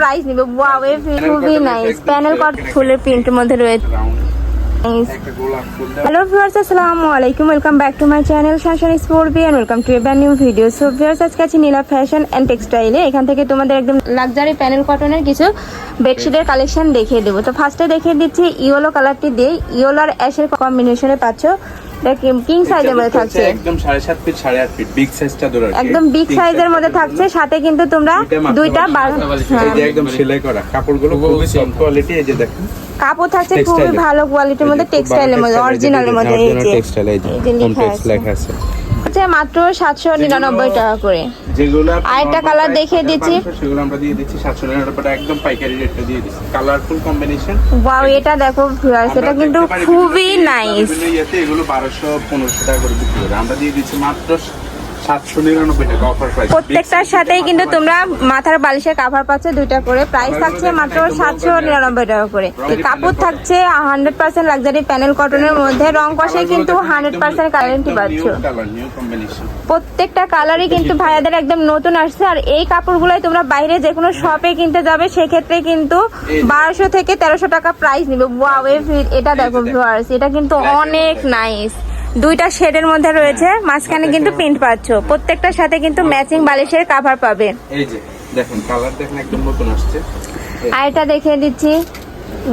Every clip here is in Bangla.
প্রাইস নিবে। ওয়াও এ খুবই নাইস প্যানেল কট ফুলের প্রিন্টের মধ্যে রয়েছে। হ্যালো ভিউয়ার্স আসসালামু আলাইকুম। Welcome back to my channel Shason sport B and welcome to a brand new video so viewers আজকে আছি নীলা ফ্যাশন এন্ড টেক্সটাইলে এখান থেকে তোমাদের একদম লাক্সারি প্যানেল কটনের কিছু বেডশিটের কালেকশন দেখিয়ে দেবো। তো ফার্স্টে দেখিয়ে দিচ্ছি ইয়েলো কালারটি দিয়ে ইয়েলো আর অ্যাশের কম্বিনেশনে পাচ্ছ কিং সাইজের মধ্যে থাকছে। একদম সাড়ে সাত ফিট সাড়ে আট ফিট বিগ সাইজটা ধরে একদম বিগ সাইজের মধ্যে থাকছে সাথে কিন্তু তোমরা দুইটা বার হ্যাঁ। এই যে একদম সেলাই করা। কাপড়গুলো খুবই সফট কোয়ালিটি এই যে দেখুন কাপড় থাকছে খুবই ভালো কোয়ালিটির মধ্যে টেক্সটাইলের মধ্যে অরিজিনালের মধ্যে এই যে টেক্সটাইল এই যে এই লেখা আছে। হচ্ছে মাত্র সাতশো নিরানব্বই টাকা করে। যেগুলো আরেকটা কালার দেখিয়ে দিচ্ছি। সেগুলো আমরা দিয়ে দিচ্ছি সাতশো নিরানব্বই টাকা একদম পাইকারি রেটটা দিয়ে দিচ্ছি। কালারফুল কম্বিনেশন ওয়াও এটা দেখো ভিউয়ার্স এটা কিন্তু খুবই নাইস এগুলো বারোশো পনেরোশো টাকা করে বিক্রি করে। আমরা দিয়ে দিচ্ছি মাত্র প্রত্যেকটার সাথেই কিন্তু তোমরা মাথার বালিশের কাভার পাচ্ছ দুইটা করে। প্রাইস থাকছে মাত্র সাতশো নিরানব্বই টাকা করে। কাপড় থাকছে হান্ড্রেড পার্সেন্ট লাক্সারি প্যানেল কটনের মধ্যে। রং কষে কিন্তু হান্ড্রেড পার্সেন্ট গ্যারেন্টি পাচ্ছ। প্রত্যেকটা কালারই কিন্তু ভাইয়াদের একদম নতুন আসছে। আর এই কাপড়গুলোই তোমরা বাইরে যে কোনো শপে কিনতে যাবে সেক্ষেত্রে কিন্তু বারোশো থেকে তেরোশো টাকা প্রাইস নিবে। ওয়াও এটা দেখো ভিউয়ার্স এটা কিন্তু অনেক নাইস দুইটা শেডের মধ্যে রয়েছে মাঝখানে কিন্তু প্রিন্ট পাচ্ছ। প্রত্যেকটার সাথে কিন্তু ম্যাচিং বালিশের কাভার পাবে। এই যে দেখেন কালার দেখেন একদম নতুন আসছে। আর এটা দেখিয়ে দিচ্ছি।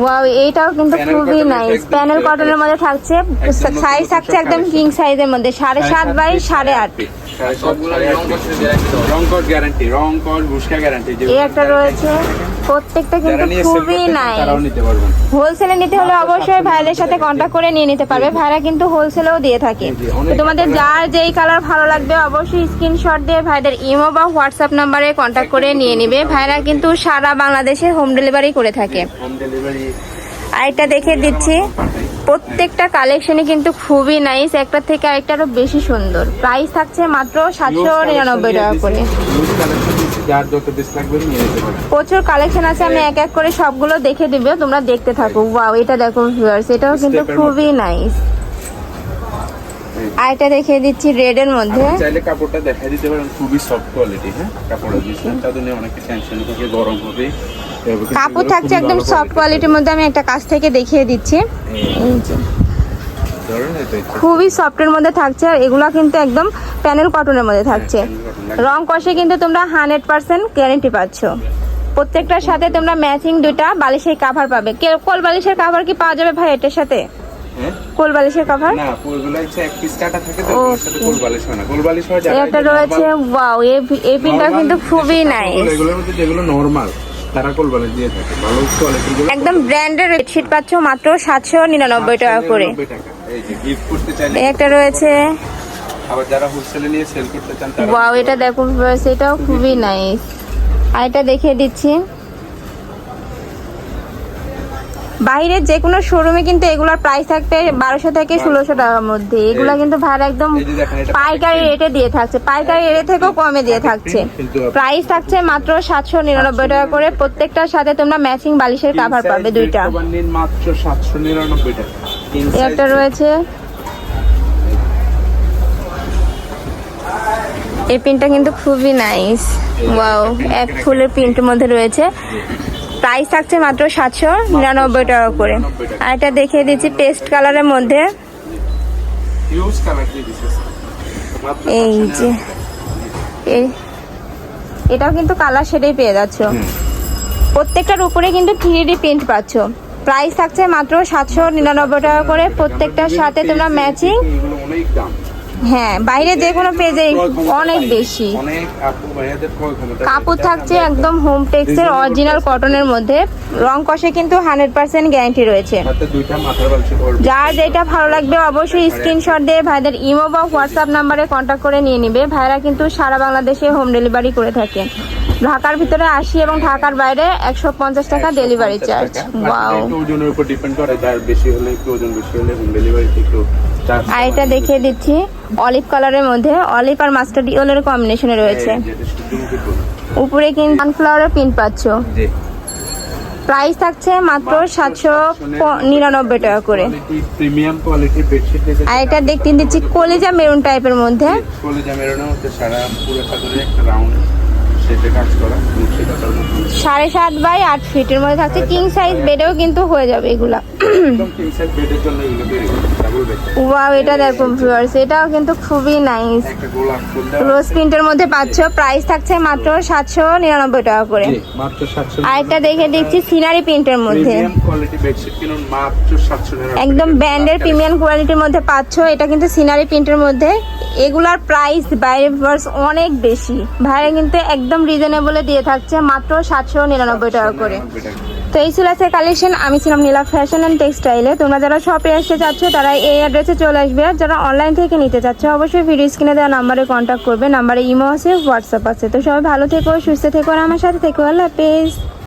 ওয়াও এইটাও কিন্তু খুবই নাইস প্যানেল কটনের মধ্যে থাকছে সাইজ থাকছে একদম কিং সাইজের মধ্যে সাড়ে সাত বাই সাড়ে আট এই একটা রয়েছে। প্রত্যেকটা কিন্তু খুবই হোলসেলে নিতে হলে অবশ্যই ভাইদের সাথে কন্ট্যাক্ট করে নিয়ে নিতে পারবে। ভাইরা কিন্তু হোলসেলেও দিয়ে থাকে। তো তোমাদের যার যেই কালার ভালো লাগবে অবশ্যই স্ক্রিনশট দিয়ে ভাইদের ইমো বা হোয়াটসঅ্যাপ নাম্বারে কন্ট্যাক্ট করে নিয়ে নিবে। ভাইরা কিন্তু সারা বাংলাদেশে হোম ডেলিভারি করে থাকে। হোম ডেলিভারি আরেকটা দেখে দিচ্ছি। প্রত্যেকটা কালেকশনই কিন্তু খুবই নাইস একটা থেকে আরেকটা আরও বেশি সুন্দর। প্রাইস থাকছে মাত্র সাতশো নিরানব্বই টাকা করে। প্রচুর কালেকশন আছে আমি এক এক করে সবগুলো দেখে দিব তোমরা দেখতে থাকো। ওয়াও এটা দেখো ভিউয়ার্স এটাও কিন্তু খুবই নাইস আর এটা দেখিয়ে দিচ্ছি রেড এর মধ্যে। চাইলে কাপড়টা দেখা দিতে পারেন খুবই সফট কোয়ালিটি হ্যাঁ? কাপড়ের জিনিস তাদের নিয়ে অনেকে টেনশন থাকে গরম হবে। কাপড় থাকছে একদম সফট কোয়ালিটির মধ্যে আমি একটা কাছ থেকে দেখিয়ে দিচ্ছি। খুবই সফটের মধ্যে থাকছে আর এগুলা কিন্তু একদম প্যানেল কটনের মধ্যে থাকছে। রং কষে কিন্তু তোমরা হান্ড্রেড পার্সেন্ট গ্যারেন্টি পাচ্ছ। প্রত্যেকটার সাথে তোমরা ম্যাচিং দুটা বালিশের কাভার পাবে। কে- কোল বালিশের কাভার কি পাওয়া যাবে ভাই এটার সাথে? হ্যাঁ কোল বালিশের কাভার না ফুলগুলো হচ্ছে এক পিস কাটা থাকে তো সাথে গোল বালিশ হয় না। গোল বালিশ হয় যারা একটা রয়েছে normal- ওয়াও এই পিনটা কিন্তু খুবই যেসব নাইস এগুলোর মধ্যে যেগুলো নরমাল তারা গোল বালিশ দিয়ে থাকে। ভালো কোয়ালিটির একদম ব্র্যান্ডের বেডশিট পাচ্ছ মাত্র সাতশো নিরানব্বই টাকা করে। এই যে গিফট করতে চাইলে একটা রয়েছে। আবার যারা হোলসেলে নিয়ে সেল করতে চান তারা ওয়াও এটা দেখো viewers, এটাও খুবই নাইস আর এটা দেখিয়ে দিচ্ছি। বাইরের যে কোনো শোরুমে কিন্তু এগুলোর প্রাইস থাকবে বারোশো থেকে ষোলোশো টাকার মধ্যে। এগুলো কিন্তু ভাড়া একদম পাইকারি রেটে দিয়ে থাকছে। পাইকারি রেটে থেকেও কমে দিয়ে থাকছে। প্রাইস থাকছে মাত্র সাতশো নিরানব্বই টাকা করে। প্রত্যেকটার সাথে তোমরা ম্যাচিং বালিশের কাভার পাবে দুইটা। cover নিন মাত্র 799 টাকা। King এই size একটা রয়েছে। এই প্রিন্টটা কিন্তু খুবই নাইস ওয়াও এক ফুলের প্রিন্টের মধ্যে রয়েছে। প্রাইস থাকছে মাত্র সাতশো নিরানব্বই টাকা করে। আর এটা দেখিয়ে দিচ্ছি পেস্ট কালারের মধ্যে। এই যে। এই এটাও কিন্তু কালার শেডেই পেয়ে যাচ্ছ। প্রত্যেকটার উপরে কিন্তু থ্রি ডি প্রিন্ট পাচ্ছ। প্রাইস থাকছে মাত্র সাতশো নিরানব্বই টাকা করে। প্রত্যেকটার সাথে তোমরা ম্যাচিং হ্যাঁ বাইরে যে কোনো পেজে অনেক বেশি। কাপড় থাকছে একদম হোম টেক্সের অরিজিনাল কটনের মধ্যে। রং কষে কিন্তু হান্ড্রেড পার্সেন্ট গ্যারান্টি রয়েছে। যার যেটা ভালো লাগবে অবশ্যই স্ক্রিনশট দিয়ে ভাইদের ইমো বা হোয়াটসঅ্যাপ নাম্বারে কন্ট্যাক্ট করে নিয়ে নিবে। ভাইরা কিন্তু সারা বাংলাদেশে হোম ডেলিভারি করে থাকে। ঢাকার ভিতরে আশি এবং ঢাকার বাইরে একশো পঞ্চাশ টাকা ডেলিভারি চার্জ ওজনের উপর ডিপেন্ড করে। বেশি হলে একটু ওজন বেশি হলে হোম ডেলিভারি একটু আর এটা দেখিয়ে দিচ্ছি অলিভ কালারের মধ্যে। অলিভ আর মাস্টার্ড ইয়েলোর কম্বিনেশনে রয়েছে। উপরে কিন্তু সানফ্লাওয়ারের প্রিন্ট পাচ্ছ। জি। প্রাইস থাকছে মাত্র সাতশো নিরানব্বই টাকা করে। প্রিমিয়াম কোয়ালিটির বেডশিট আর এটা দেখতে দিচ্ছি কলিজা মেরুন টাইপের মধ্যে। কলেজা মেরোনো হচ্ছে সারা পুরো একটা রাউন্ড কাজ করা সাড়ে সাত বাই আট ফিটের মধ্যে থাকছে। কিং সাইজ বেডেও কিন্তু হয়ে যাবে এগুলা। কিং সাইজ বেডের জন্য ওয়াও এটা দেখো ভিউয়ার্স এটাও কিন্তু খুবই নাইস রোজ প্রিন্টের মধ্যে পাচ্ছ প্রাইস থাকছে মাত্র সাতশো নিরানব্বই টাকা করে। মাত্র আরেকটা দেখে দিচ্ছি সিনারি প্রিন্টের মধ্যে। একদম ব্র্যান্ডের প্রিমিয়াম কোয়ালিটির মধ্যে পাচ্ছ এটা কিন্তু সিনারি প্রিন্টের মধ্যে। এগুলার প্রাইস বাইরে অনেক বেশি। ভাইরা কিন্তু একদম রিজনেবলে দিয়ে থাকছে, মাত্র সাতশো নিরানব্বই টাকা করে। তো এই ছিল আছে কালেকশন আমি ছিলাম নীলা ফ্যাশন অ্যান্ড টেক্সটাইলে তোমরা যারা শপে আসতে চাচ্ছ, তারা এই অ্যাড্রেসে চলে আসবে। আর যারা অনলাইন থেকে নিতে চাচ্ছ, অবশ্যই ভিডিও স্ক্রিনে দেওয়া নাম্বারে কন্ট্যাক্ট করবে। নাম্বারে ইমো আছে হোয়াটসঅ্যাপ আছে। তো সবাই ভালো থেকো, সুস্থ থেকো, আর আমার সাথে থেকো। আল্লাহ হাফেজ।